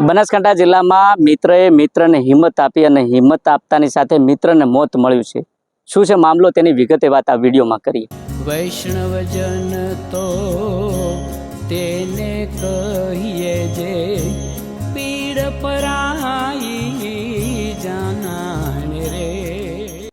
બનાસકાંઠા જિલ્લામાં મિત્રએ મિત્રને હિંમત આપી અને હિંમત આપતાની સાથે મિત્રને મોત મળ્યું છે. શું છે મામલો? તેની વિગતે વાત આ વિડીયોમાં કરીએ. વૈષ્ણવજન તો તેને કહીએ જે પીડ પરાઈ જાનાને રે.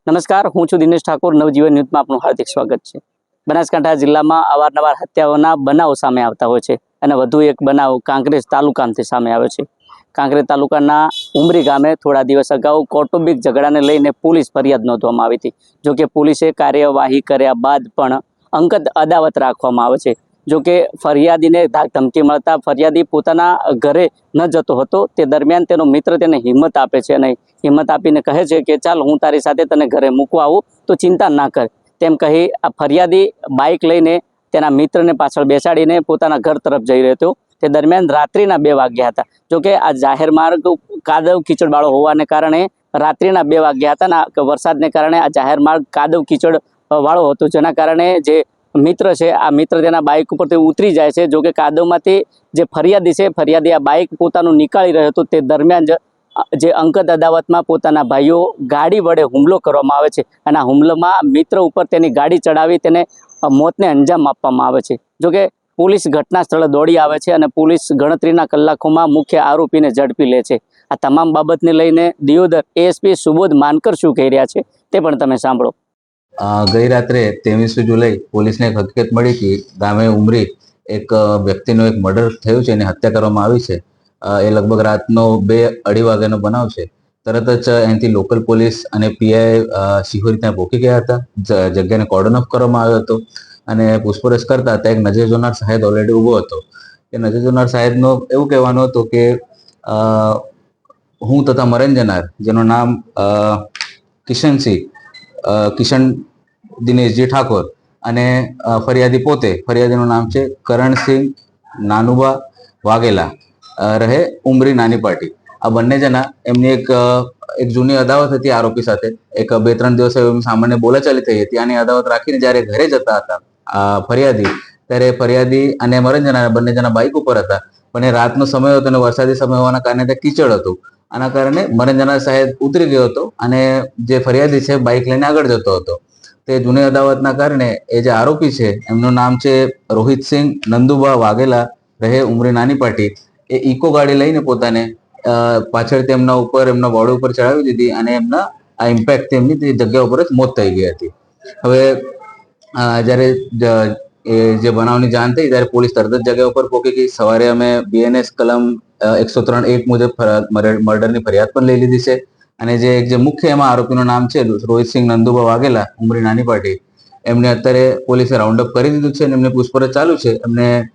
નમસ્કાર હું છું દિનેશ ઠાકોર. નવજીવન ન્યૂઝમાં આપનું હાર્દિક સ્વાગત છે. બનાસકાંઠા જિલ્લામાં અવારનવાર હત્યાઓના બનાવો સામે આવતા હોય છે અને વધુ એક બનાવ કાંકરેજ તાલુકામાંથી સામે આવ્યો છે. કાંકરેજ તાલુકાના ઉમરી ગામે થોડા દિવસ અગાઉ કૌટુંબિક ઝઘડાને લઈને પોલીસ ફરિયાદ નોંધવામાં આવી હતી. જોકે પોલીસે કાર્યવાહી કર્યા બાદ પણ અંગત અદાવત રાખવામાં આવે છે. જોકે ફરિયાદીને ધમકી મળતા ફરિયાદી પોતાના ઘરે ન જતો હતો. તે દરમિયાન તેનો મિત્ર તેને હિંમત આપે છે અને હિંમત આપીને કહે છે કે, ચાલ, હું તારી સાથે તને ઘરે મૂકવા આવું. તો ચિંતા ના કર. તેમ કહી આ ફરિયાદી બાઇક લઈને તેના મિત્રને પાછળ બેસાડીને પોતાના ઘર તરફ જઈ રહ્યો હતો. તે દરમિયાન રાત્રિના બે વાગ્યા હતા. જોકે આ જાહેર માર્ગ કાદવ કીચડવાળો હોવાને કારણે રાત્રિના બે વાગ્યા હતા ને વરસાદને કારણે આ જાહેર માર્ગ કાદવ કીચડ વાળો હતો. જેના કારણે જે મિત્ર છે, આ મિત્ર તેના બાઇક ઉપરથી ઉતરી જાય છે. જોકે કાદવમાંથી જે ફરિયાદી છે, ફરિયાદી આ બાઇક પોતાનું નીકાળી રહ્યો હતો. તે દરમિયાન જ અંકત અદાવતમાં પોતાના ભાઈઓ ગાડી વડે હુમલો કરવામાં આવે છે અને આ હુમલામાં મિત્ર ઉપર તેની ગાડી ચડાવી તેને મોતને અંજામ આપવામાં આવે છે. જો કે પોલીસ ઘટના સ્થળે દોડી આવે છે અને પોલીસ ગણતરીના કલાકોમાં મુખ્ય આરોપીને ઝડપી લે છે. આ તમામ બાબતને લઈને દિયોદર એએસપી સુબોધ માનકર શું કહી રહ્યા છે તે પણ તમે સાંભળો. ગઈ રાત્રે ત્રેવીસમી જુલાઈ પોલીસને એક હકીકત મળી કે ગામે ઉમરી એક વ્યક્તિનું એક મર્ડર થયું છે એની હત્યા કરવામાં આવી છે. એ લગભગ રાતનો બે અઢી વાગ્યાનો બનાવ છે. તરત જ અહીંથી લોકલ પોલીસ અને પીઆઈ શિહોરી ત્યાં પહોંચી ગયા હતા. જગ્યાને કોર્ડન ઓફ કરવામાં આવ્યો હતો. અને પૂછપરછ કરતા ત્યાં એક નજર જોનાર સાહેબ ઓલરેડી ઊભો હતો. કે નજર જોનાર સાહેબનો એવું કહેવાનું હતું કે હું તથા મરણ જનાર જેનું નામ કિશનસિંહ કિશન દિનેશજી ઠાકોર અને ફરિયાદી પોતે, ફરિયાદીનું નામ છે કરણસિંહ નાનુબા વાઘેલા રહે ઉમરી નાની પાર્ટી. આ બંને જણા એમની એક એક જૂની અદાવત હતી આરોપી સાથે. એક બે ત્રણ દિવસ એમની સામાન્ય બોલાચાલી થઈ હતી. આની અદાવત રાખીને જ્યારે ઘરે જતા હતા ફરિયાદી. ત્યારે ફરિયાદી અને મરંજના બંને જણા બાઇક ઉપર હતા. પણ એ રાતનો સમય હતો અને વરસાદી સમય હોવાના કારણે તે કીચડ હતું. આના કારણે મરંજના સાહેબ ઉતરી ગયો હતો અને જે ફરિયાદી છે બાઇક લઈને આગળ જતો હતો. તે જૂની અદાવતના કારણે એ જે આરોપી છે, એમનું નામ છે રોહિતસિંહ નંદુબા વાઘેલા, રહે ઉમરી નાની પાટી. એ ઇકો ગાડી લઈને પોતાને પાછળ તેમના ઉપર, એમના બોડી ઉપર ચડાવી દીધી અને એમના, આ ઇમ્પેક્ટ તેમની તે જગ્યા ઉપર જ મોત થઈ ગઈ હતી. હવે જ્યારે એ જે બનાવની જાણ થઈ, ત્યારે પોલીસ તરત જ જગ્યા ઉપર પહોંચી ગઈ. સવારે અમે બીએનએસ કલમ એકસો ત્રણ એક મુજબ મર્ડર- મર્ડરની ફરિયાદ પણ લઈ લીધી છે. અને જે, એક જે મુખ્ય એમાં આરોપીનું નામ છે રોહિતસિંહ નંદુબા વાઘેલા, ઉમરી નાની પાટી એમને અત્યારે પોલીસે રાઉન્ડ અપ કરી દીધું છે અને એમને પૂછપરછ ચાલુ છે. એમને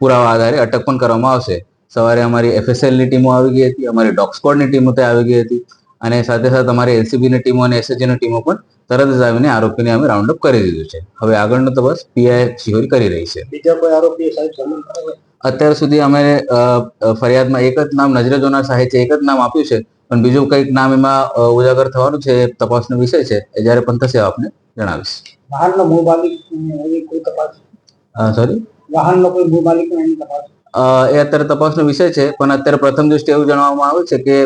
પુરાવા આધારે અટક પણ કરવામાં આવશે. સવારે અમારી એફએસએલની ટીમો આવી ગઈ હતી, અમારી ડોગ ટીમો ત્યાં આવી ગઈ હતી. અને સાથે સાથે અમારી એનસીબીની ટીમો અને એસએચજીની ટીમો પણ તરત જ આવીને આરોપીને અમે રાઉન્ડ અપ કરી દીધું છે. હવે આગળનો બસ પીઆઈ શિહોરી કરી રહી છે. બીજા કોઈ આરોપી સાહેબ અત્યાર સુધી અમે ફરિયાદમાં એક જ નામ નજરે જોનાર સાહેબ છે એક જ નામ આપ્યું છે પણ બીજું કંઈક નામ એમાં ઉજાગર થવાનું છે એ તપાસનો વિષય છે એ જ્યારે પણ થશે આપને જણાવીશ. વાહનનો મૂળ માલિક કોઈ તપાસ? સોરી વાહનનો કોઈ મૂળ માલિક એની તપાસ? એ અત્યારે તપાસનો વિષય છે પણ અત્યારે પ્રથમ દૃષ્ટિએ એવું જણાવવામાં આવે છે કે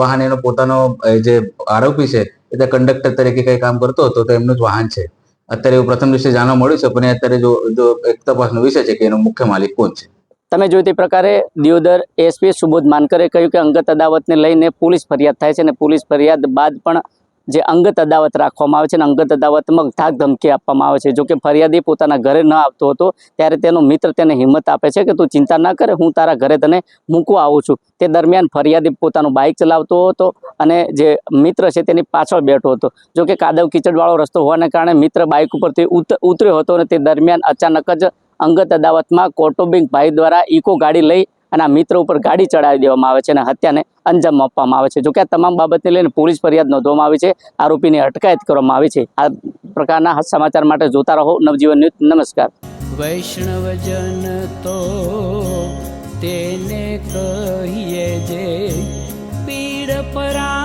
વાહન એનો પોતાનો જે આરોપી છે એ તે કંડક્ટર તરીકે કઈ કામ કરતો હતો તો એમનું જ વાહન છે. અત્યારે એવું પ્રથમ દિવસે જાણવા મળ્યું છે, પણ અત્યારે જો એક તપાસનો વિષય છે કે એનો મુખ્ય માલિક કોણ છે? તમે જોઈ તે પ્રકારે દિયોદર એસપી સુબોધ માનકરે કહ્યું કે અંગત અદાવતને લઈને પોલીસ ફરિયાદ થાય છે અને પોલીસ ફરિયાદ બાદ પણ જે અંગત અદાવત રાખવામાં આવે છે અને અંગત અદાવતમાં ધાક ધમકી આપવામાં આવે છે. જો કે ફરિયાદી પોતાના ઘરે ન આવતો હતો, ત્યારે તેનો મિત્ર તેને હિંમત આપે છે કે તું ચિંતા ના કરે, હું તારા ઘરે તને મૂકવા આવું છું. તે દરમિયાન ફરિયાદી પોતાનું બાઇક ચલાવતો હતો અને જે મિત્ર છે તેની પાછળ બેઠો હતો. જો કે કાદવ કીચડવાળો રસ્તો હોવાને કારણે મિત્ર બાઇક ઉપરથી ઉત- ઉતર્યો હતો અને તે દરમિયાન અચાનક જ અંગત અદાવતમાં કૌટુંબિક ભાઈ દ્વારા ઇકો ગાડી લઈ અને આ મિત્ર ઉપર ગાડી ચડાવી દેવામાં આવે છે અને હત્યાને અંજામ આપવામાં આવે છે. જોકે આ તમામ બાબતને લઈને પોલીસ ફરિયાદ નોંધવામાં આવી છે. આરોપીની અટકાયત કરવામાં આવી છે. આ પ્રકારના સમાચાર માટે જોતા રહો. નવજીવન ન્યૂઝ, નમસ્કાર. વૈષ્ણવજન તો તેને કહીએ જે પીડ પરાઈ